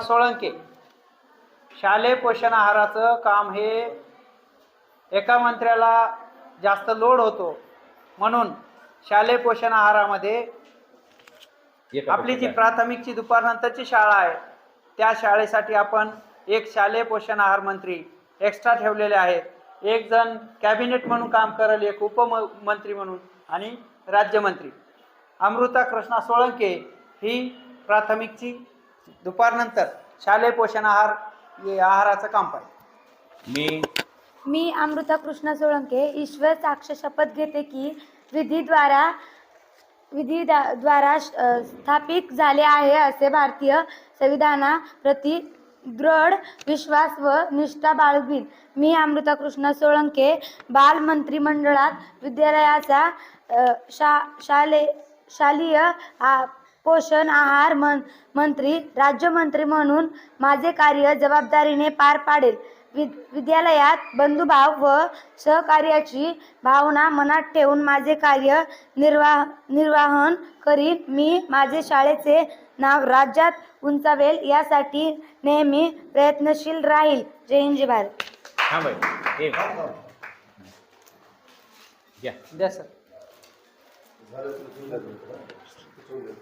सोळंके. शालेय पोषण आहाराचं काम हे एका मंत्र्याला जास्त लोड होतो. म्हणून शालेय पोषण आहारामध्ये आपली जी प्राथमिकची दुपारनंतरची शाळा आहे त्या शाळेसाठी आपण एक शालेय पोषण आहार मंत्री एक्स्ट्रा ठेवलेले आहेत. एक जण कॅबिनेट म्हणून काम करेल एक उपमंत्री म्हणून आणि राज्यमंत्री. अमृता कृष्णा सोळंके ही प्राथमिकची दुपारनंतर शालेय पोषण आहार हे आहाराचं काम पाहिजे. मी? मी अमृता कृष्ण सोळंके ईश्वर साक्ष शपथ घेते की विधीद्वारा विधी द्वारा स्थापित झाले आहे असे भारतीय संविधानाप्रती दृढ विश्वास व निष्ठा बाळगीन मी अमृता कृष्ण सोळंके बाल मंत्रिमंडळात विद्यालयाचा शा शाले शालेय आ- पोषण आहार मन मंत्री राज्यमंत्री म्हणून माझे कार्य जबाबदारीने पार पाडेल. वि विद्यालयात बंधुभाव व सहकार्याची भावना मनात ठेवून माझे कार्य निर्वाह निर्वाहन करीन. मी माझे शाळेचे नाव राज्यात उंचावेल यासाठी नेहमी प्रयत्नशील राहील. जय हिंद जय भारत. द्या सर. झालं तर